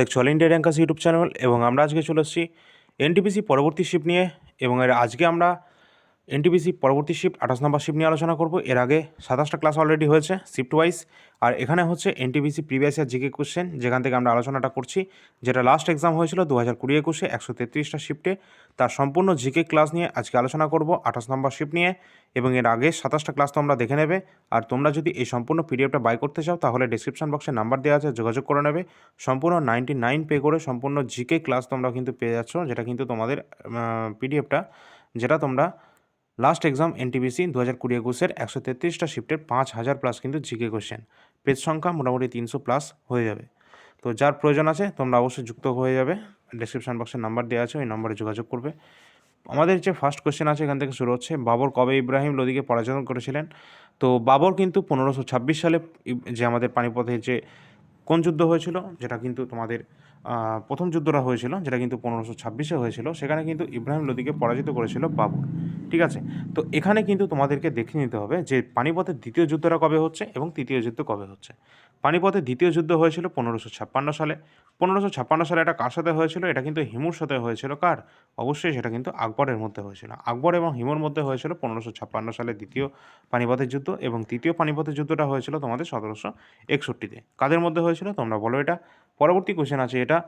দেখছ all India rankers YouTube channel এবং আমরা আজকে চলে এসেছি এনটিপিসি পরবর্তী শিপ নিয়ে এবং এর আজকে আমরা এনটিপিসি পরবর্তী শিফট আঠাশ নম্বর শিফট নিয়ে আলোচনা করব। এর আগে সাতাশটা ক্লাস অলরেডি হয়েছে শিফট ওয়াইজ আর এখানে হচ্ছে NTPC previous year GK question যেখান থেকে আমরা আলোচনাটা করছি। যেটা লাস্ট এক্সাম হয়েছিল দু হাজার কুড়ি একুশে, একশো তেত্রিশটা শিফটে তার সম্পূর্ণ জিকে ক্লাস নিয়ে আজকে আলোচনা করব আঠাশ নম্বর শিফট নিয়ে। এবং এর আগে সাতাশটা ক্লাস তোমরা দেখে নেবে। আর তোমরা যদি এই সম্পূর্ণ পিডিএফটা বাই করতে চাও, তাহলে ডিসক্রিপশন বক্সে নাম্বার দেওয়া আছে, যোগাযোগ করে নেবে। সম্পূর্ণ নাইনটি নাইন পে করে সম্পূর্ণ জিকে ক্লাস তোমরা কিন্তু পেয়ে যাচ্ছ, যেটা কিন্তু তোমাদের পিডিএফটা যেটা তোমরা লাস্ট এক্সাম এনটিবিসি দু হাজার কুড়ি একুশের একশো তেত্রিশটা শিফটের পাঁচ হাজার প্লাস কিন্তু জিকে কোশ্চেন পেজ সংখ্যা মোটামুটি তিনশো প্লাস হয়ে যাবে। তো যার প্রয়োজন আছে, তোমরা অবশ্যই যুক্ত হয়ে যাবে। ডিসক্রিপশন বক্সে নাম্বার দেওয়া আছে, ওই নম্বরে যোগাযোগ করবে। আমাদের যে ফার্স্ট কোশ্চেন আছে, এখান থেকে শুরু হচ্ছে। বাবর কবে ইব্রাহিম লোদিকে পরাজয় করেছিলেন? তো বাবর কিন্তু পনেরোশো ছাব্বিশ সালে, যে আমাদের পানিপথে যে কোন যুদ্ধ হয়েছিল, যেটা কিন্তু তোমাদের প্রথম যুদ্ধটা হয়েছিল, যেটা কিন্তু পনেরোশো ছাব্বিশে হয়েছিল, সেখানে কিন্তু ইব্রাহিম লোদিকে পরাজিত করেছিল বাবর ঠিক আছে? তো এখানে কিন্তু তোমাদেরকে দেখে নিতে হবে যে পানিপথের দ্বিতীয় যুদ্ধটা কবে হচ্ছে এবং তৃতীয় যুদ্ধ কবে হচ্ছে। পানিপথের দ্বিতীয় যুদ্ধ হয়েছিল পনেরোশো ছাপ্পান্ন সালে। পনেরোশো ছাপ্পান্ন সালে এটা কার সাথে হয়েছিল? এটা কিন্তু হিমুর সাথে হয়েছিল। কার? অবশ্যই সেটা কিন্তু আকবরের মধ্যে হয়েছিল। আকবর এবং হিমুর মধ্যে হয়েছিল পনেরোশো ছাপ্পান্ন সালে দ্বিতীয় পানিপথের যুদ্ধ এবং তৃতীয় পানিপথের যুদ্ধটা হয়েছিল তোমাদের সতেরোশো একষট্টিতে। কাদের মধ্যে হয়েছিল? তোমরা বলো এটা। পরবর্তী কোশ্চেন আছে, এটা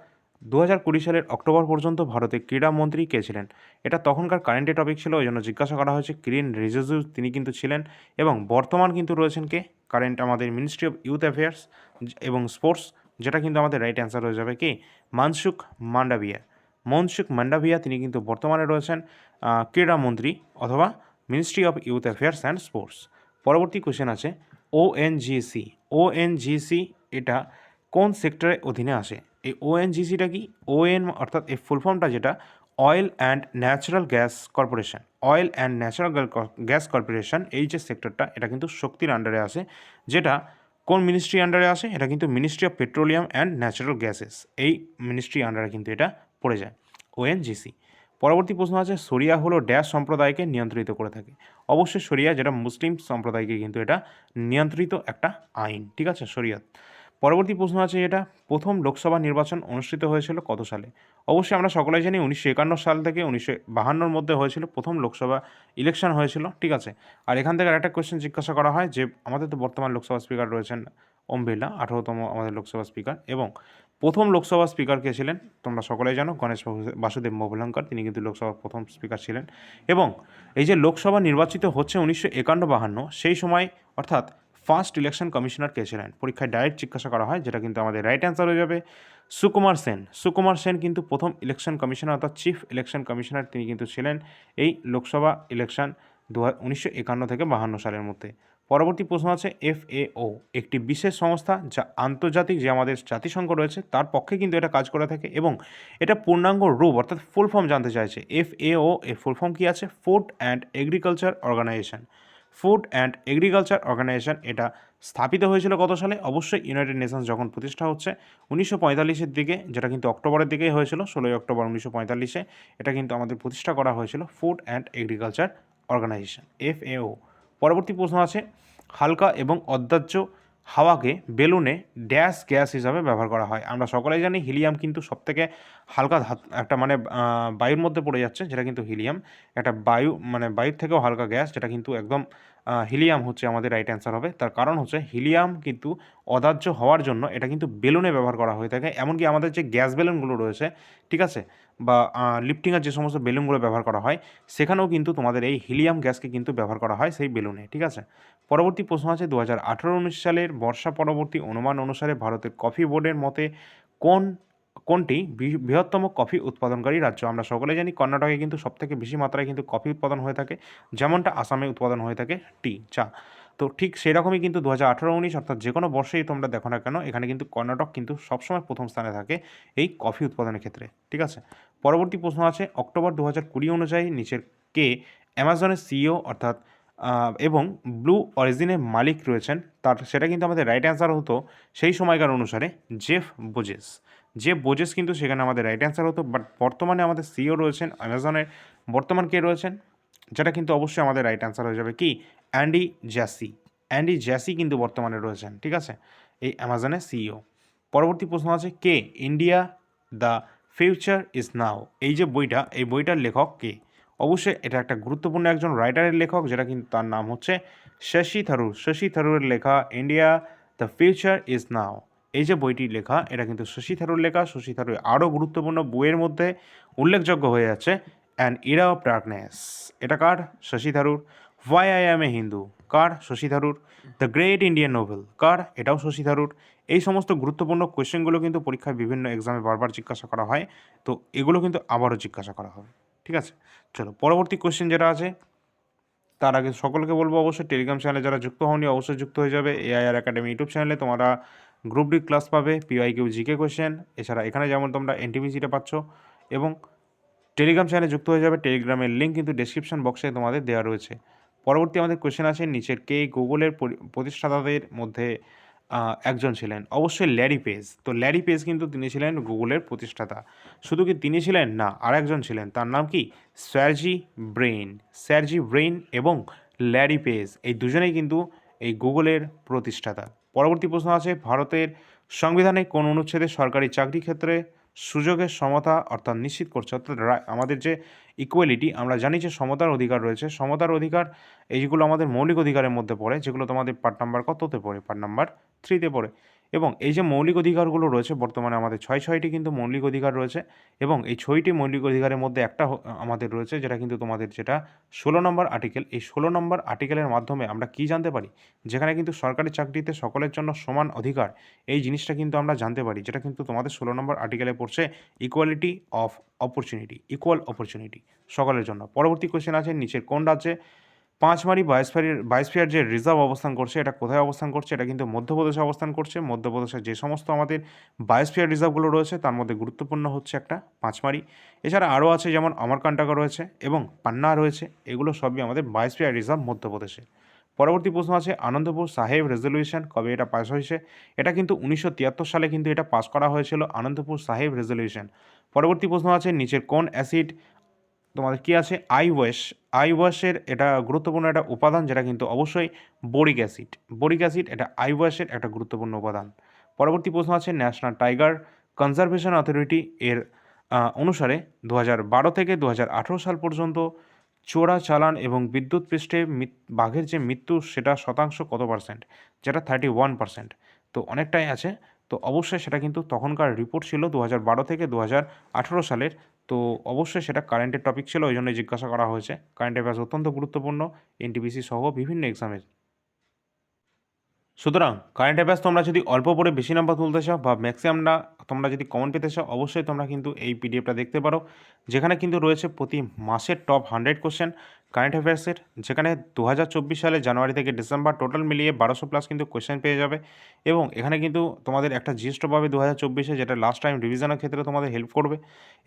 দু হাজার কুড়ি সালের অক্টোবর পর্যন্ত ভারতের ক্রীড়ামন্ত্রী কে ছিলেন? এটা তখনকার কারেন্টে টপিক ছিল ওই জন্য জিজ্ঞাসা করা হয়েছে কিরিন রিজিজু, তিনি কিন্তু ছিলেন এবং বর্তমান কিন্তু রয়েছেন কে? কারেন্ট আমাদের মিনিস্ট্রি অফ ইউথ অ্যাফেয়ার্স এবং স্পোর্টস যেটা কিন্তু আমাদের রাইট অ্যান্সার হয়ে যাবে কি? মানসুখ মান্ডাভিয়া। মনসুখ মান্ডাভিয়া, তিনি কিন্তু বর্তমানে রয়েছেন ক্রীড়ামন্ত্রী অথবা ministry of youth affairs and sports পরবর্তী কোশ্চেন আছে ওএনজিসি ওএনজিসি এটা কোন সেক্টরের অধীনে আসে? এই ওএনজিসিটা কি? ওএন অর্থাৎ এই ফুল ফর্মটা যেটা oil and natural gas corporation oil and natural gas corporation এই যে সেক্টরটা এটা কিন্তু শক্তির আন্ডারে আসে, যেটা কোন মিনিস্ট্রি আন্ডারে আসে? এটা কিন্তু ministry of petroleum and natural gases এই মিনিস্ট্রি আন্ডারে কিন্তু এটা পড়ে যায়। ওএনজিসি পরবর্তী প্রশ্ন আছে সরিয়া হলো ড্যাশ সম্প্রদায়কে নিয়ন্ত্রিত করে থাকে। অবশ্যই শরিয়া, যেটা মুসলিম সম্প্রদায়কে কিন্তু এটা নিয়ন্ত্রিত একটা আইন, ঠিক আছে? শরিয়াত পরবর্তী প্রশ্ন আছে এটা, প্রথম লোকসভা নির্বাচন অনুষ্ঠিত হয়েছিল কত সালে? অবশ্যই আমরা সকলেই জানি উনিশশো একান্ন সাল থেকে উনিশশো বাহান্নর মধ্যে হয়েছিল, প্রথম লোকসভা ইলেকশন হয়েছিল, ঠিক আছে? আর এখান থেকে আরেকটা কোয়েশ্চেন জিজ্ঞাসা করা হয় যে, আমাদের তো বর্তমান লোকসভা স্পিকার রয়েছেন ওম বিড়লা, আঠারোতম আমাদের লোকসভা স্পিকার এবং প্রথম লোকসভা স্পিকার কে ছিলেন তোমরা সকলেই জানো গণেশ বাসুদেব মভলঙ্কর তিনি কিন্তু লোকসভার প্রথম স্পিকার ছিলেন। এবং এই যে লোকসভা নির্বাচিত হচ্ছে উনিশশো একান্ন বাহান্ন, সেই সময় অর্থাৎ ফার্স্ট ইলেকশন কমিশনার কে ছিলেন? পরীক্ষায় ডাইরেক্ট জিজ্ঞাসা করা হয়, যেটা কিন্তু আমাদের রাইট অ্যান্সার হয়ে যাবে। সুকুমার সেন। সুকুমার সেন কিন্তু প্রথম ইলেকশন কমিশনার, অর্থাৎ চিফ ইলেকশন কমিশনার তিনি কিন্তু ছিলেন এই লোকসভা ইলেকশন দু উনিশশো একান্ন থেকে বাহান্ন সালের মধ্যে। পরবর্তী প্রশ্ন আছে এফএও একটি বিশেষ সংস্থা যা আন্তর্জাতিক যে আমাদের জাতিসংঘ রয়েছে, তার পক্ষে কিন্তু এটা কাজ করে থাকে এবং এটা পূর্ণাঙ্গ রূপ, অর্থাৎ ফুল ফর্ম জানতে চাইছে। এফএও এর ফুল ফর্ম কী আছে? Food and agriculture organisation food and agriculture organisation এটা স্থাপিত হয়েছিল কত সালে? অবশ্যই ইউনাইটেড নেশনস যখন প্রতিষ্ঠা হচ্ছে, উনিশশো পঁয়তাল্লিশের দিকে, যেটা কিন্তু অক্টোবরের দিকেই হয়েছিল, ষোলোই অক্টোবর উনিশশো পঁয়তাল্লিশে, এটা কিন্তু আমাদের প্রতিষ্ঠা করা হয়েছিল food and agriculture organisation, FAO. পরবর্তী প্রশ্ন আছে, হালকা এবং অদাহ্য হাওয়াকে বেলুনে ড্যাশ গ্যাস হিসাবে ব্যবহার করা হয়। আমরা সকলেই জানি হিলিয়াম কিন্তু সবথেকে হালকা ধাত- একটা মানে বায়ুর মধ্যে পড়ে যাচ্ছে, যেটা কিন্তু হিলিয়াম। একটা বায়ু মানে বায়ুর থেকেও হালকা গ্যাস, যেটা কিন্তু একদম হিলিয়াম হচ্ছে আমাদের রাইট অ্যান্সার হবে। তার কারণ হচ্ছে হিলিয়াম কিন্তু অদাহ্য হওয়ার জন্য এটা কিন্তু বেলুনে ব্যবহার করা হয়ে থাকে। এমনকি আমাদের যে গ্যাস বেলুনগুলো রয়েছে, ঠিক আছে? বা লিফটিংয়ের যে সমস্ত বেলুনগুলো ব্যবহার করা হয়, সেখানেও কিন্তু তোমাদের এই হিলিয়াম গ্যাসকে কিন্তু ব্যবহার করা হয় সেই বেলুনে, ঠিক আছে? পরবর্তী প্রশ্ন আছে দু হাজার সালের বর্ষা পরবর্তী অনুমান অনুসারে ভারতের কফি বোর্ডের মতে কোন কোনটি? বৃহত্তম কফি উৎপাদনকারী রাজ্য। আমরা সকলে জানি কর্ণাটকে কিন্তু সবথেকে বেশি মাত্রায় কিন্তু কফি উৎপাদন হয়ে থাকে। যেমনটা আসামে উৎপাদন হয়ে থাকে টি, চা। তো ঠিক সেরকমই কিন্তু দু হাজার আঠারো উনিশ অর্থাৎ যে কোনো বর্ষেই তোমরা দেখো না কেন, এখানে কিন্তু কর্ণাটক কিন্তু সবসময় প্রথম স্থানে থাকে এই কফি উৎপাদনের ক্ষেত্রে। ঠিক আছে? পরবর্তী প্রশ্ন আছে, অক্টোবর দু হাজার কুড়ি অনুযায়ী নিচের কে অ্যামাজনের সিইও, অর্থাৎ এবং ব্লু অরিজিনের মালিক রয়েছেন। তার, সেটা কিন্তু আমাদের রাইট অ্যান্সার হতো সেই সময়কার অনুসারে জেফ বোজেস। জেফ বোজেস কিন্তু সেখানে আমাদের রাইট অ্যান্সার হতো বাট বর্তমানে আমাদের সিও রয়েছেন, অ্যামাজনের বর্তমান কে রয়েছেন, যেটা কিন্তু অবশ্যই আমাদের রাইট অ্যান্সার হয়ে যাবে কি? অ্যান্ডি জ্যাসি অ্যান্ডি জ্যাসি কিন্তু বর্তমানে রয়েছেন, ঠিক আছে? এই অ্যামাজনের সিইও পরবর্তী প্রশ্ন আছে কে? India the future is now এই যে বইটা, এই বইটার লেখক কে? অবশ্যই এটা একটা গুরুত্বপূর্ণ একজন রাইটারের লেখক, যেটা কিন্তু তার নাম হচ্ছে শশী থারুর। শশী থারুরের লেখা India the future is now এই যে বইটি লেখা, এটা কিন্তু শশী থারুর লেখা। শশী থারুর আরও গুরুত্বপূর্ণ বইয়ের মধ্যে উল্লেখযোগ্য হয়ে যাচ্ছে অ্যান ইরা অফ ডার্কনেস এটা কার? Shashi Tharoor. Why I am a Hindu car? Shashi Tharoor. The great Indian novel কার? এটাও শশী থারুর। এই সমস্ত গুরুত্বপূর্ণ কোয়েশ্চেনগুলো কিন্তু পরীক্ষায় বিভিন্ন এক্সামে বারবার জিজ্ঞাসা করা হয়, তো এগুলো কিন্তু আবারও জিজ্ঞাসা করা হবে। ঠিক আছে? চলো, পরবর্তী কোয়েশ্চেন যেটা আছে, তার আগে সকলকে বলব অবশ্যই, টেলিগ্রাম চ্যানেলে যারা যুক্ত হওনি অবশ্যই যুক্ত হয়ে যাবে এআইআর একাডেমি ইউটিউব চ্যানেলে। তোমরা group D class P Y Q GK GK question এছাড়া এখানে যেমন তোমরা এনটিপিসিটা পাচ্ছ এবং টেলিগ্রাম চ্যানেলে যুক্ত হয়ে যাবে টেলিগ্রামের লিঙ্ক কিন্তু ডেসক্রিপশন বক্সে তোমাদের দেওয়া রয়েছে। পরবর্তী আমাদের কোয়েশ্চেন আছে নিচের কে গুগলের পরি- প্রতিষ্ঠাতাদের মধ্যে একজন ছিলেন। অবশ্যই ল্যারি পেজ তো ল্যারি পেজ কিন্তু তিনি ছিলেন গুগলের প্রতিষ্ঠাতা। শুধু কি তিনি ছিলেন? না আর একজন ছিলেন। তার নাম কি? স্যারজি ব্রেইন স্যারজি ব্রেইন এবং ল্যারি পেজ এই দুজনেই কিন্তু এই গুগলের প্রতিষ্ঠাতা। পরবর্তী প্রশ্ন আছে, ভারতের সংবিধানে কোন অনুচ্ছেদে সরকারি চাকরি ক্ষেত্রে সুযোগের সমতা অর্থাৎ নিশ্চিত করছে, অর্থাৎ আমাদের যে ইকুয়ালিটি আমরা জানি যে সমতার অধিকার রয়েছে, সমতার অধিকার এইগুলো আমাদের মৌলিক অধিকারের মধ্যে পড়ে, যেগুলো তোমাদের পার্ট নাম্বার কততে পড়ে? পার্ট নাম্বার থ্রিতে পড়ে। এবং এই যে মৌলিক অধিকারগুলো রয়েছে বর্তমানে আমাদের ছয় ছয়টি কিন্তু মৌলিক অধিকার রয়েছে এবং এই ছয়টি মৌলিক অধিকারের মধ্যে একটা আমাদের রয়েছে যেটা কিন্তু তোমাদের যেটা ষোলো নম্বর আর্টিকেল এই ষোলো নম্বর আর্টিকেলের মাধ্যমে আমরা কি জানতে পারি? যেখানে কিন্তু সরকারি চাকরিতে সকলের জন্য সমান অধিকার, এই জিনিসটা কিন্তু আমরা জানতে পারি যেটা কিন্তু তোমাদের ষোলো নম্বর আর্টিকেলে পড়ছে equality of opportunity equal opportunity সকলের জন্য। পরবর্তী কোয়েশ্চেন আছে, নিচের কোন রাজ্যে? পাঁচমারি বায়োস্ফিয়ার বায়োস্ফিয়ার যে রিজার্ভ অবস্থান করছে, এটা কোথায় অবস্থান করছে, এটা কিন্তু মধ্যপ্রদেশে অবস্থান করছে। মধ্যপ্রদেশে যে সমস্ত আমাদের বায়োস্ফিয়ার রিজার্ভগুলো রয়েছে, তার মধ্যে গুরুত্বপূর্ণ হচ্ছে একটা পাঁচমারি। এছাড়া আরও আছে যেমন অমরকান্টাকা রয়েছে এবং পান্না রয়েছে, এগুলো সবই আমাদের বায়োস্ফিয়ার রিজার্ভ মধ্যপ্রদেশে। পরবর্তী প্রশ্ন আছে, আনন্দপুর সাহেব রেজলিউশন, কবে এটা পাস হয়েছে? এটা কিন্তু উনিশশো তিয়াত্তর সালে কিন্তু এটা পাস করা হয়েছিল, আনন্দপুর সাহেব রেজলিউশন। পরবর্তী প্রশ্ন আছে, নিচের কোন অ্যাসিড তোমাদের কি আছে? আই ওয়াশ আই ওয়াশের এটা গুরুত্বপূর্ণ একটা উপাদান যেটা কিন্তু অবশ্যই বোরিক অ্যাসিড। বোরিক অ্যাসিড এটা আই ওয়াশের একটা গুরুত্বপূর্ণ উপাদান। পরবর্তী প্রশ্ন আছে ন্যাশনাল টাইগার কনজারভেশন অথরিটি এর অনুসারে দু বারো থেকে দু হাজার আঠেরো সাল পর্যন্ত চোরা চালান এবং বিদ্যুৎ পৃষ্ঠে বাঘের যে মৃত্যু সেটা শতাংশ কত পার্সেন্ট যেটা থার্টি ওয়ান পার্সেন্ট তো অনেকটাই আছে। তো অবশ্যই সেটা কিন্তু তখনকার রিপোর্ট ছিল দু বারো থেকে দু সালের তো অবশ্যই সেটা কারেন্টের টপিক ছিল ওই জন্য জিজ্ঞাসা করা হয়েছে। কারেন্ট অ্যাফেয়ার্স অত্যন্ত গুরুত্বপূর্ণ এনটিপিসি সহ বিভিন্ন এক্সামের সুতরাং কারেন্ট অ্যাফেয়ার্স তোমরা যদি অল্প পড়ে বেশি নাম্বার তুলতে চাও বা ম্যাক্সিমামটা তোমরা যদি কমন পেতে চাও, অবশ্যই তোমরা কিন্তু এই পিডিএফটা দেখতে পারো। যেখানে কিন্তু রয়েছে প্রতি মাসের টপ হান্ড্রেড কোশ্চেন কারেন্ট অ্যাফেয়ার্সের যেখানে দু হাজার চব্বিশ সালে জানুয়ারি থেকে ডিসেম্বর টোটাল মিলিয়ে বারোশো প্লাস কিন্তু কোশ্চেন পেয়ে যাবে। এবং এখানে কিন্তু তোমাদের একটা জিএসটা পাবে দু হাজার চব্বিশে যেটা লাস্ট টাইম রিভিশনের ক্ষেত্রে তোমাদের হেল্প করবে।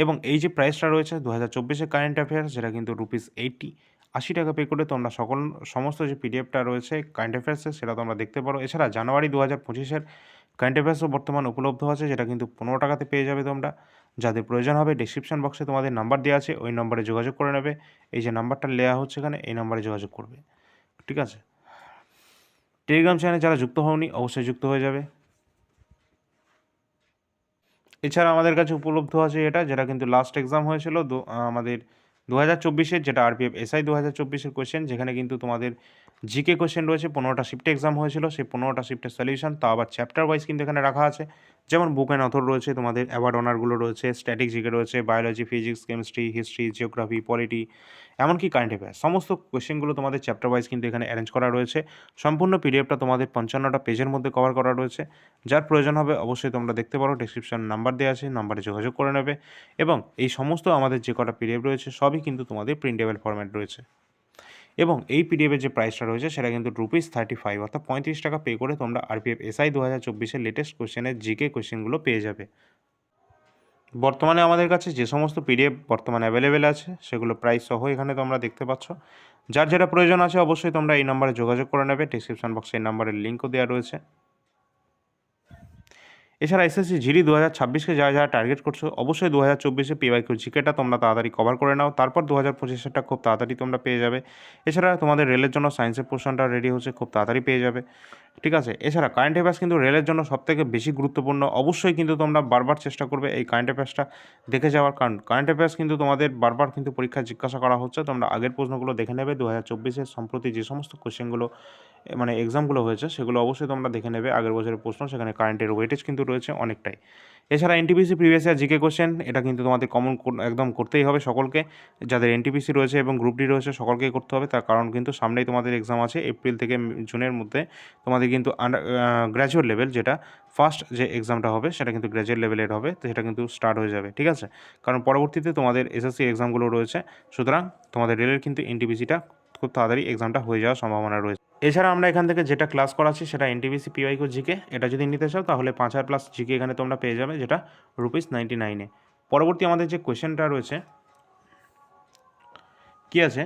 এবং এই যে প্রাইসটা রয়েছে দু হাজার চব্বিশে কারেন্ট অ্যাফেয়ার্স যেটা কিন্তু রুপিস এইটি আশি টাকা পে করে তোমরা সকল, সমস্ত যে পিডিএফটা রয়েছে কারেন্ট অ্যাফেয়ার্সের সেটা তোমরা দেখতে পারো। এছাড়া জানুয়ারি দু হাজার পঁচিশের কারেন্ট অ্যাফেয়ার্সও বর্তমান উপলব্ধ আছে, যেটা কিন্তু পনেরো টাকাতে পেয়ে যাবে তোমরা। যাদের প্রয়োজন হবে ডিসক্রিপশন বক্সে তোমাদের নাম্বার দেওয়া আছে, ওই নম্বরে যোগাযোগ করে নেবে। এই যে নাম্বারটা লেয়া হচ্ছে এখানে, এই নাম্বারে যোগাযোগ করবে। ঠিক আছে? টেলিগ্রাম চ্যানেলে যারা যুক্ত হওনি, অবশ্যই যুক্ত হয়ে যাবে। এছাড়া আমাদের কাছে উপলব্ধ আছে এটা, যেটা কিন্তু লাস্ট এক্সাম হয়েছিল আমাদের দু হাজার চব্বিশের যেটা আরপিএফ এসআই দু হাজার চব্বিশের কোয়েশ্চেন যেখানে কিন্তু তোমাদের জিকে কোয়েশ্চেন রয়েছে, পনেরোটা শিফটে এক্সাম হয়েছিল, সেই পনেরোটা শিফটের সলিউশন তা আবার চ্যাপ্টার ওয়াইজ কিন্তু এখানে রাখা আছে। যেমন বুক অ্যান্ড অথর রয়েছে, তোমাদের অ্যাওয়ার্ড অনারগুলো রয়েছে স্ট্যাটিক জিকে রয়েছে biology physics chemistry history geography polity এমনকি কারেন্ট অ্যাফেয়ার সমস্ত কোয়েশ্চেনগুলো তোমাদের চ্যাপ্টার ওয়াইজ কিন্তু এখানে অ্যারেঞ্জ করা রয়েছে। সম্পূর্ণ পিডিএফটা তোমাদের পঞ্চান্নটা পেজের মধ্যে কভার করা রয়েছে। যার প্রয়োজন হবে অবশ্যই তোমরা দেখতে পারো ডিসক্রিপশন নাম্বার দেওয়া আছে নাম্বারে যোগাযোগ করে নেবে। এবং এই সমস্ত আমাদের যে কটা পিডিএফ রয়েছে, সবই কিন্তু তোমাদের প্রিন্টেবল ফরম্যাট রয়েছে। এবং এই পিডিএফের যে প্রাইসটা রয়েছে, সেটা কিন্তু রুপিস থার্টি ফাইভ অর্থাৎ পঁয়ত্রিশ টাকা পে করে তোমরা আরপিএফ এসআই দু হাজার চব্বিশের লেটেস্ট কোশ্চেনের জিকে কোশ্চেনগুলো পেয়ে যাবে। বর্তমানে আমাদের কাছে যে সমস্ত পিডিএফ বর্তমানে অ্যাভেলেবেল আছে, সেগুলো প্রাইস সহ এখানে তোমরা দেখতে পাচ্ছ। যার যেটা প্রয়োজন আছে, অবশ্যই তোমরা এই নাম্বারে যোগাযোগ করে নেবে। ডিসক্রিপশন বক্সে এই নাম্বারের লিঙ্কও দেওয়া রয়েছে। এছাড়া এসএসসি জিডি দু হাজার ছাব্বিশকে যারা যারা টার্গেট করছ, অবশ্যই দু হাজার চব্বিশে পিওয়াইকিউ জিকেটা তোমরা তাড়াতাড়ি কভার করে নাও। তারপর দু হাজার পঁচিশেরটা খুব তাড়াতাড়ি তোমরা পেয়ে যাবে। এছাড়া তোমাদের রেলের জন্য সায়েন্সের পোর্শনটা রেডি হচ্ছে, খুব তাড়াতাড়ি পেয়ে যাবে। ঠিক আছে? এছাড়া কারেন্ট অ্যাফেয়ার্স কিন্তু রেলের জন্য সবথেকে বেশি গুরুত্বপূর্ণ। অবশ্যই কিন্তু তোমরা বারবার চেষ্টা করবে এই কারেন্ট অ্যাফেয়ার্সটা দেখে যাওয়ার। কারণ কারেন্ট অ্যাফেয়ার্স কিন্তু তোমাদের বারবার কিন্তু পরীক্ষায় জিজ্ঞাসা করা হচ্ছে। তোমরা আগের প্রশ্নগুলো দেখে নেবে। দু হাজার চব্বিশের সম্প্রতি যে সমস্ত কোশ্চেনগুলো মানে এক্সামগুলো হয়েছে, সেগুলো অবশ্যই তোমরা দেখে নেবে। আগের বছরের প্রশ্ন, সেখানে কারেন্টের ওয়েটেজ কিন্তু রয়েছে অনেকটাই। এছাড়া NTPC previous year GK question এটা কিন্তু তোমাদের কমন একদম করতেই হবে সকলকে। যাদের এনটিপিসি রয়েছে এবং গ্রুপ ডি রয়েছে সকলকেই করতে হবে। তার কারণ কিন্তু সামনেই তোমাদের এক্সাম আছে এপ্রিল থেকে জুনের মধ্যে। তোমাদের কিন্তু আন্ডার গ্র্যাজুয়েট লেভেল যেটা ফার্স্ট যে এক্সামটা হবে সেটা কিন্তু গ্র্যাজুয়েট লেভেলের হবে। তো সেটা কিন্তু স্টার্ট হয়ে যাবে, ঠিক আছে? কারণ পরবর্তীতে তোমাদের এসএসসি এক্সামগুলো রয়েছে। সুতরাং তোমাদের রেলের কিন্তু এনটিপিসিটা খুব তাড়াতাড়ি এক্সামটা হয়ে যাওয়ার সম্ভাবনা রয়েছে। এছাড়া আমরা এখান থেকে যেটা ক্লাস করাচ্ছি সেটা এনটিবিসি পিওয়াই কো জিকে এটা যদি নিতে চাও তাহলে পাঁচ হাজার প্লাস জিকে এখানে তোমরা পেয়ে যাবে, যেটা রুপিস নাইনটি নাইনে পরবর্তী আমাদের যে কোয়েশ্চেনটা রয়েছে, কি আছে?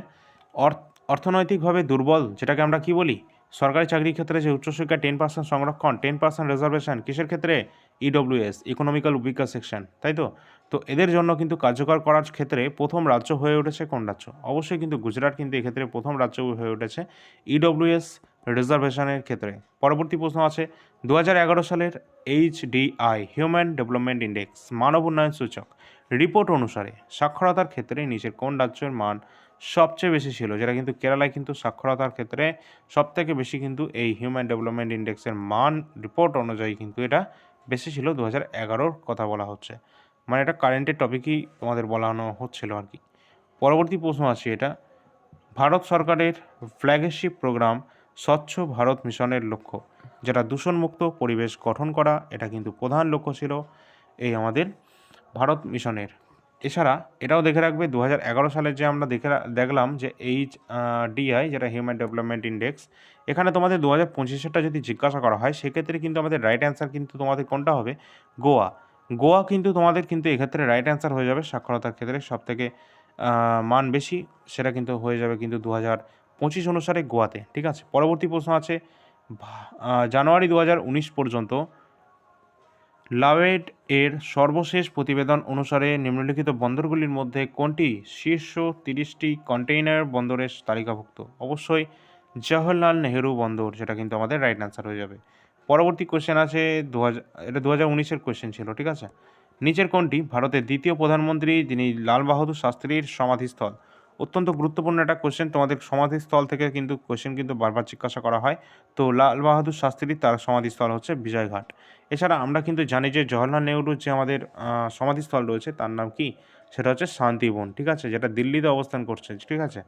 অর্থ, অর্থনৈতিকভাবে দুর্বল, যেটাকে আমরা কি বলি? সরকারি চাকরির ক্ষেত্রে যে উচ্চশিক্ষা টেন পার্সেন্ট সংরক্ষণ টেন পার্সেন্ট রিজার্ভেশন কিসের ক্ষেত্রে? ইডব্লিউএস ইকোনমিক্যাল উইকার সেকশন তাই তো? তো এদের জন্য কিন্তু কার্যকর করার ক্ষেত্রে প্রথম রাজ্য হয়ে উঠেছে কোন রাজ্য? অবশ্যই কিন্তু গুজরাট কিন্তু এক্ষেত্রে প্রথম রাজ্য হয়ে উঠেছে ইডব্লিউএস রিজার্ভেশনের ক্ষেত্রে। পরবর্তী প্রশ্ন আছে দু হাজার এগারো সালের H HDI human development index মানব উন্নয়ন সূচক রিপোর্ট অনুসারে সাক্ষরতার ক্ষেত্রে নিচের কোন রাজ্যের মান সবচেয়ে বেশি ছিল, যেটা কিন্তু কেরালায় কিন্তু সাক্ষরতার ক্ষেত্রে সবথেকে বেশি কিন্তু এই হিউম্যান ডেভেলপমেন্ট ইন্ডেক্সের মান রিপোর্ট অনুযায়ী কিন্তু এটা বেশি ছিল দু হাজার এগারোর কথা বলা হচ্ছে। মানে এটা কারেন্টের টপিকই তোমাদের বলানো হচ্ছিল আর কি। পরবর্তী প্রশ্ন আছে এটা, ভারত সরকারের ফ্ল্যাগশিপ প্রোগ্রাম স্বচ্ছ ভারত মিশনের লক্ষ্য, যেটা দূষণমুক্ত পরিবেশ গঠন করা, এটা কিন্তু প্রধান লক্ষ্য ছিল এই আমাদের ভারত মিশনের। এছাড়া এটাও দেখে রাখবে দু হাজার এগারো সালে যে আমরা দেখে দেখলাম যে এইচ ডিআই যেটা হিউম্যান ডেভেলপমেন্ট ইন্ডেক্স এখানে তোমাদের দু হাজার পঁচিশেরটা যদি জিজ্ঞাসা করা হয়, সেক্ষেত্রে কিন্তু আমাদের রাইট অ্যান্সার কিন্তু তোমাদের কোনটা হবে? গোয়া। গোয়া কিন্তু তোমাদের কিন্তু এক্ষেত্রে রাইট অ্যান্সার হয়ে যাবে, সাক্ষরতার ক্ষেত্রে সব থেকে মান বেশি, সেটা কিন্তু হয়ে যাবে কিন্তু দু হাজার পঁচিশ অনুসারে গোয়াতে, ঠিক আছে? পরবর্তী প্রশ্ন আছে জানুয়ারি দু হাজার উনিশ পর্যন্ত লাওয়েড এর সর্বশেষ প্রতিবেদন অনুসারে নিম্নলিখিত বন্দরগুলির মধ্যে কোনটি শীর্ষ তিরিশটি কন্টেইনার বন্দরের তালিকাভুক্ত? অবশ্যই জওহরলাল নেহেরু বন্দর যেটা কিন্তু আমাদের রাইট অ্যান্সার হয়ে যাবে। পরবর্তী কোশ্চেন আছে দু হাজার এটা দু হাজার উনিশের কোশ্চেন ছিল, ঠিক আছে? নিচের কোনটি? ভারতের দ্বিতীয় প্রধানমন্ত্রী যিনি লাল বাহাদুর শাস্ত্রীর সমাধিস্থল। অত্যন্ত গুরুত্বপূর্ণ একটা কোশ্চেন তোমাদের সমাধিস্থল থেকে কিন্তু কোশ্চেন কিন্তু বারবার জিজ্ঞাসা করা হয়। তো লাল বাহাদুর শাস্ত্রীর তার সমাধিস্থল হচ্ছে বিজয়ঘাট। এছাড়া আমরা কিন্তু জানি যে জওহরলাল নেহরুর যে আমাদের সমাধিস্থল রয়েছে তার নাম কি? সেটা হচ্ছে শান্তিবন, ঠিক আছে? যেটা দিল্লিতে অবস্থান করছে, ঠিক আছে?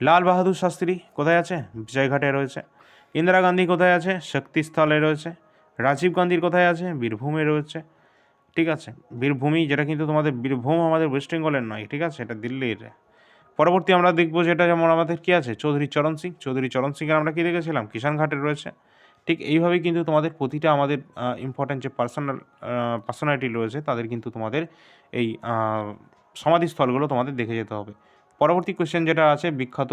লাল বাহাদুর শাস্ত্রী কোথায় আছে? বিজয়ঘাটে রয়েছে। ইন্দিরা গান্ধী কোথায় আছে? শক্তিস্থলে রয়েছে। রাজীব গান্ধীর কোথায় আছে? বীরভূমে রয়েছে। ঠিক আছে? বীরভূমি, যেটা কিন্তু তোমাদের, বীরভূম আমাদের ওয়েস্ট বেঙ্গলের নয়, ঠিক আছে? এটা দিল্লির। পরবর্তী আমরা দেখব যেটা যেমন আমাদের কি আছে? চৌধুরী চরণ সিং। চৌধুরী চরণ সিংয়ের আমরা কী দেখেছিলাম? কিষান ঘাটে রয়েছে। ঠিক এইভাবেই কিন্তু তোমাদের প্রতিটা আমাদের ইম্পর্ট্যান্ট যে পার্সোনাল পার্সোনালিটি রয়েছে, তাদের কিন্তু তোমাদের এই সমাধিস্থলগুলো তোমাদের দেখে যেতে হবে। পরবর্তী কোয়েশ্চেন যেটা আছে, বিখ্যাত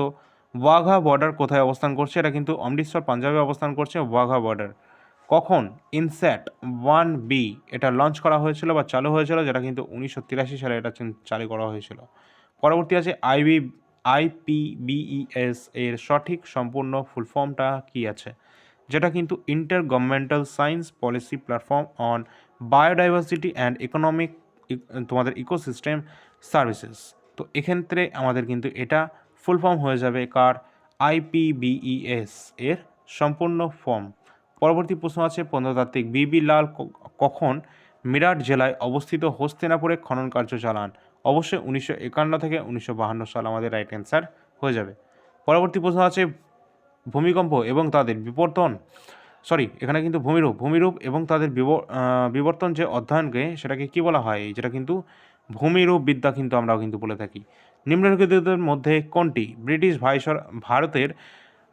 ওয়াঘা বর্ডার কোথায় অবস্থান করছে? এটা কিন্তু অমৃতসর, পাঞ্জাবে অবস্থান করছে ওয়াঘা বর্ডার কখন? ইনস্যাট ওয়ান বি এটা লঞ্চ করা হয়েছিল বা চালু হয়েছিল, যেটা কিন্তু উনিশশো তিরাশি সালে এটা চালু করা হয়েছিল। পরবর্তী আছে আইবি আইপিবিইএস এর সঠিক সম্পূর্ণ ফুল ফর্মটা কী আছে? যেটা কিন্তু intergovernmental science policy platform on biodiversity and economic তোমাদের ইকোসিস্টেম সার্ভিসেস তো এক্ষেত্রে আমাদের কিন্তু এটা ফুল ফর্ম হয়ে যাবে কার? আইপিবিইএস এর সম্পূর্ণ ফর্ম পরবর্তী প্রশ্ন আছে প্রত্নতাত্ত্বিক বিবি লাল কখন মিরাট জেলায় অবস্থিত হস্তিনাপুরে খনন কার্য চালান? অবশ্যই উনিশশো একান্ন থেকে উনিশশো বাহান্ন সাল আমাদের রাইট অ্যান্সার হয়ে যাবে। পরবর্তী প্রশ্ন আছে, ভূমিকম্প এবং তাদের বিবর্তন। সরি এখানে কিন্তু ভূমিরূপ ভূমিরূপ এবং তাদের বিবর্তন যে অধ্যয়নকে সেটাকে কি বলা হয়? যেটা কিন্তু ভূমিরূপ বিদ্যা কিন্তু আমরাও কিন্তু বলে থাকি। নিম্নলিখিতদের মধ্যে কোনটি? ব্রিটিশ ভাইসর, ভারতের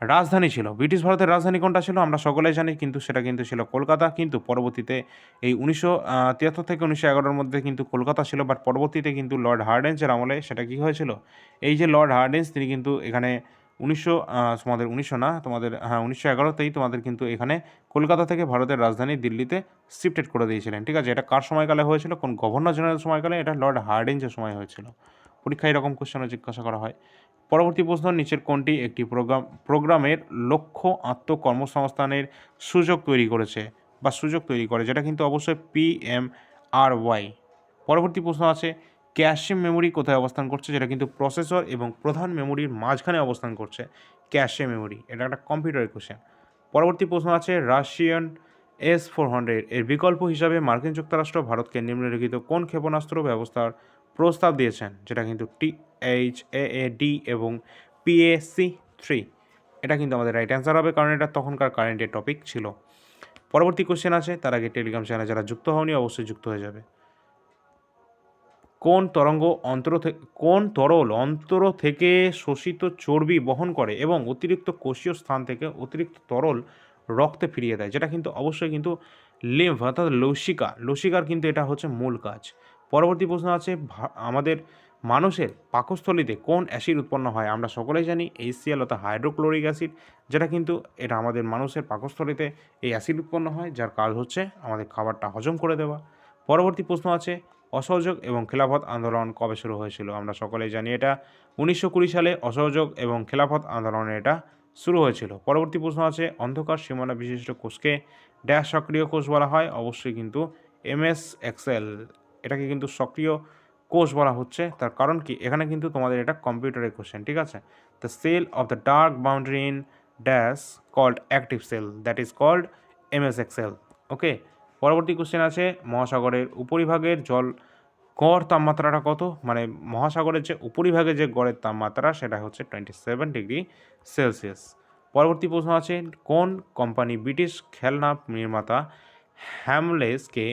রাজধানী ছিল। ব্রিটিশ ভারতের রাজধানী কোনটা ছিল? আমরা সকলেই জানি, কিন্তু সেটা কিন্তু ছিল কলকাতা। কিন্তু পরবর্তীতে এই উনিশশো তিয়াত্তর থেকে উনিশশো এগারোর মধ্যে কিন্তু কলকাতা ছিল বাট পরবর্তীতে কিন্তু লর্ড হার্ডেন্সের আমলে সেটা কি হয়েছিল? এই যে লর্ড হার্ডেন্স তিনি কিন্তু এখানে উনিশশো তোমাদের উনিশশো না, তোমাদের হ্যাঁ উনিশশো এগারোতেই তোমাদের কিন্তু এখানে কলকাতা থেকে ভারতের রাজধানী দিল্লিতে শিফটেড করে দিয়েছিলেন। ঠিক আছে, এটা কার সময়কালে হয়েছিল? কোন গভর্নর জেনারেল সময়কালে? এটা লর্ড হার্ডিঞ্জের সময় হয়েছিল। পরীক্ষায় এরকম কোশ্চেনও জিজ্ঞাসা করা হয়। পরবর্তী প্রশ্ন, নিচের কোনটি একটি প্রোগ্রাম, প্রোগ্রামের লক্ষ্য আত্মকর্মসংস্থানের সুযোগ তৈরি করেছে বা সুযোগ তৈরি করে, যেটা কিন্তু অবশ্যই পি এম আর ওয়াই পরবর্তী প্রশ্ন আছে, ক্যাশে মেমোরি কোথায় অবস্থান করছে, যেটা কিন্তু প্রসেসর এবং প্রধান মেমোরির মাঝখানে অবস্থান করছে, ক্যাশে মেমোরি। এটা একটা কম্পিউটারের কোশ্চেন পরবর্তী প্রশ্ন আছে, রাশিয়ান এস ফোর হান্ড্রেড এর বিকল্প হিসাবে মার্কিন যুক্তরাষ্ট্র ভারতকে নিম্নলিখিত কোন ক্ষেপণাস্ত্র ব্যবস্থার প্রস্তাব দিয়েছেন, যেটা কিন্তু T H A A D এবং পিএসি থ্রি এটা কিন্তু আমাদের রাইট অ্যান্সার হবে, কারণ এটা তখনকার কারেন্টের টপিক ছিল। পরবর্তী কোশ্চেন আছে, তার আগে টেলিগ্রাম চ্যানেলে যারা যুক্ত হওনি, অবশ্যই যুক্ত হয়ে যাবে। কোন তরঙ্গ অন্তর থেকে কোন তরল অন্তর থেকে শোষিত চর্বি বহন করে এবং অতিরিক্ত কোষীয় স্থান থেকে অতিরিক্ত তরল রক্তে ফিরিয়ে দেয়? যেটা কিন্তু অবশ্যই কিন্তু লিম্ফ অর্থাৎ লসিকা। লসিকার কিন্তু এটা হচ্ছে মূল কাজ। পরবর্তী প্রশ্ন আছে আমাদের মানুষের পাকস্থলীতে কোন অ্যাসিড উৎপন্ন হয়, আমরা সকলেই জানি এইচসিএল অর্থাৎ হাইড্রোক্লোরিক অ্যাসিড, যেটা কিন্তু এটা আমাদের মানুষের পাকস্থলীতে এই অ্যাসিড উৎপন্ন হয়, যার কাজ হচ্ছে আমাদের খাবারটা হজম করে দেওয়া। পরবর্তী প্রশ্ন আছে, অসহযোগ এবং খেলাফত আন্দোলন কবে শুরু হয়েছিল? আমরা সকলেই জানি এটা উনিশশো কুড়ি সালে অসহযোগ এবং খেলাফত আন্দোলনে এটা শুরু হয়েছিল। পরবর্তী প্রশ্ন আছে, অন্ধকার সীমানা বিশিষ্ট কোষকে ড্যাশ সক্রিয় কোষ বলা হয়, অবশ্যই কিন্তু এমএস এক্সেল এটাকে কিন্তু সক্রিয় কোষ বলা হচ্ছে। তার কারণ কি? এখানে কিন্তু তোমাদের এটা কম্পিউটারের কোশ্চেন ঠিক আছে? The cell of the dark boundary in dash called active cell that is called MS Excel okay পরবর্তী কোশ্চেন আছে, মহাসাগরের উপরিভাগের জল গড় তাপমাত্রাটা কত? মানে মহাসাগরের যে উপরিভাগে যে গড়ের তাপমাত্রা, সেটা হচ্ছে টোয়েন্টি সেভেন ডিগ্রি সেলসিয়াস পরবর্তী প্রশ্ন আছে, কোন কোম্পানি ব্রিটিশ খেলনা নির্মাতা হ্যামলেসকে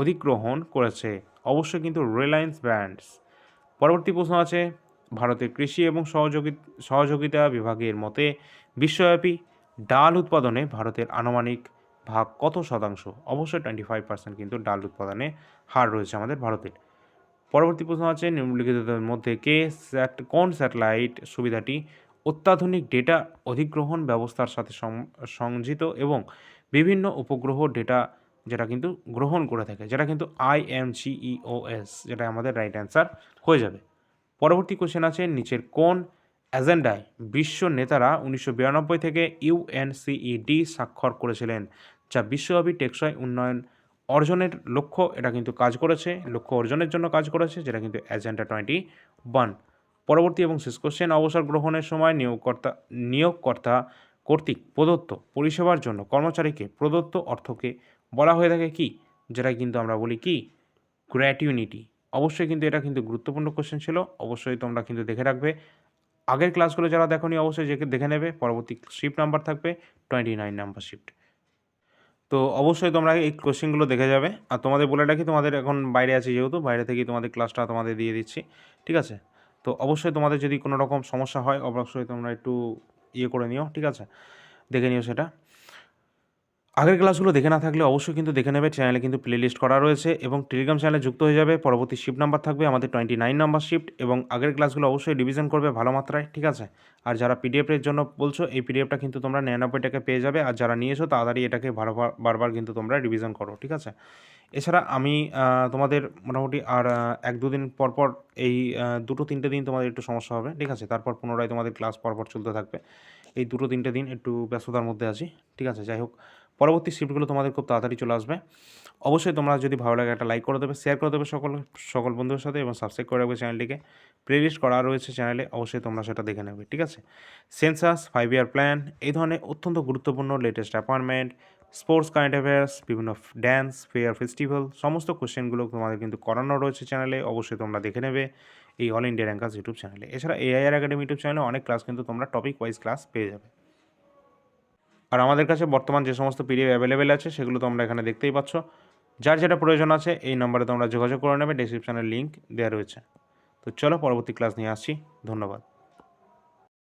অধিগ্রহণ করেছে। অবশ্যই কিন্তু রিলায়েন্স ব্র্যান্ডস পরবর্তী প্রশ্ন আছে, ভারতের কৃষি এবং সহযোগী, সহযোগিতা বিভাগের মতে বিশ্বব্যাপী ডাল উৎপাদনে ভারতের আনুমানিক ভাগ কত শতাংশ? অবশ্যই টোয়েন্টি ফাইভ পার্সেন্ট কিন্তু ডাল উৎপাদনে হার রয়েছে আমাদের ভারতের পরবর্তী প্রশ্ন আছে, নিম্নলিখিতদের মধ্যে কে স্যাট, কোন স্যাটেলাইট সুবিধাটি অত্যাধুনিক ডেটা অধিগ্রহণ ব্যবস্থার সাথে সংযুক্ত এবং বিভিন্ন উপগ্রহ ডেটা যেটা কিন্তু গ্রহণ করে থাকে, যেটা কিন্তু আইএমজিইওএস যেটা আমাদের রাইট অ্যান্সার হয়ে যাবে। পরবর্তী কোশ্চেন আছে নিচের কোন এজেন্ডায় বিশ্ব নেতারা উনিশশো বিরানব্বই থেকে ইউএনসিইডি স্বাক্ষর করেছিলেন, যা বিশ্বব্যাপী টেকসই উন্নয়ন অর্জনের লক্ষ্য, এটা কিন্তু কাজ করেছে, লক্ষ্য অর্জনের জন্য কাজ করেছে, যেটা কিন্তু এজেন্ডা টোয়েন্টি ওয়ান পরবর্তী এবং শেষ কোশ্চেন অবসর গ্রহণের সময় নিয়োগকর্তা নিয়োগকর্তা কর্তৃক প্রদত্ত পরিষেবার জন্য কর্মচারীকে প্রদত্ত অর্থকে বলা হয়ে থাকে কি? যেটা কিন্তু আমরা বলি কি? গ্র্যাটিউনিটি অবশ্যই কিন্তু এটা কিন্তু গুরুত্বপূর্ণ কোশ্চেন ছিল। অবশ্যই তোমরা কিন্তু দেখে রাখবে। আগের ক্লাসগুলো যারা দেখোনি, অবশ্যই যে দেখে নেবে। পরবর্তী শিফট নাম্বার থাকবে টোয়েন্টি নাইন নাম্বার শিফট তো অবশ্যই তোমরা এই কোশ্চেনগুলো দেখে যাবে। আর তোমাদের বলে রাখি, তোমাদের এখন বাইরে আছি যেহেতু, বাইরে থেকেই তোমাদের ক্লাসটা তোমাদের দিয়ে দিচ্ছি। ঠিক আছে? তো অবশ্যই তোমাদের যদি কোনো রকম সমস্যা হয়, অবশ্যই তোমরা একটু ইয়ে করে নিও। ঠিক আছে? দেখে নিও সেটা। আগের ক্লাসগুলো দেখে না থাকলে অবশ্যই কিন্তু দেখে নেবে চ্যানেলে কিন্তু প্লেলিস্ট করা রয়েছে এবং টেলিগ্রাম চ্যানেলে যুক্ত হয়ে যাবে। পরবর্তী শিফট নাম্বার থাকবে আমাদের টোয়েন্টি নাইন নাম্বার শিফট এবং আগের ক্লাসগুলো অবশ্যই রিভিশন করবে ভালো মাত্রায়, ঠিক আছে? আর যারা পিডিএফের জন্য বলছো, এই পিডিএফটা কিন্তু তোমরা নিরানব্বই টাকা পেয়ে যাবে। আর যারা নিয়েছো, তাড়াতাড়ি এটাকে বারবার বারবার কিন্তু তোমরা রিভিশন করো, ঠিক আছে? এছাড়া আমি তোমাদের মোটামুটি আর এক দুদিন পর পর এই দুটো তিনটে দিন তোমাদের একটু সমস্যা হবে, ঠিক আছে? তারপর পুনরায় তোমাদের ক্লাস পরপর চলতে থাকবে। এই দুটো তিনটে দিন একটু ব্যস্ততার মধ্যে আছি, ঠিক আছে? যাই হোক পরবর্তী শিফটগুলো তোমাদের খুব তাড়াতাড়ি চলে আসবে। অবশ্যই তোমরা যদি ভালো লাগে একটা লাইক করে দেবে শেয়ার করে দেবে সকল সকল বন্ধুদের সাথে এবং সাবস্ক্রাইব করে রাখবে চ্যানেলটিকে প্লেলিস্ট করা রয়েছে চ্যানেলে অবশ্যই তোমরা সেটা দেখে নেবে, ঠিক আছে? সেন্সাস ফাইভ ইয়ার প্ল্যান এই ধরনের অত্যন্ত গুরুত্বপূর্ণ latest appointment sports current affairs বিভিন্ন ড্যান্স ফেয়ার ফেস্টিভ্যাল সমস্ত কোশ্চেনগুলো তোমাদের কিন্তু করানো রয়েছে চ্যানেলে অবশ্যই তোমরা দেখে নেবে এই অল ইন্ডিয়া র্যাঙ্কার্স ইউটিউব চ্যানেলে এছাড়া এআইআর একাডেমি ইউটিউব চ্যানেলে অনেক ক্লাস কিন্তু তোমরা টপিক ওয়াইজ ক্লাস পেয়ে যাবে। আর আমাদের কাছে বর্তমান যে সমস্ত পিডিএফ অ্যাভেলেবেল আছে, সেগুলো তোমরা এখানে দেখতেই পাচ্ছ। যার যেটা প্রয়োজন আছে, এই নম্বরে তোমরা যোগাযোগ করে নেবে ডিসক্রিপশানের লিঙ্ক দেওয়া রয়েছে। তো চলো, পরবর্তী ক্লাস নিয়ে আসছি। ধন্যবাদ।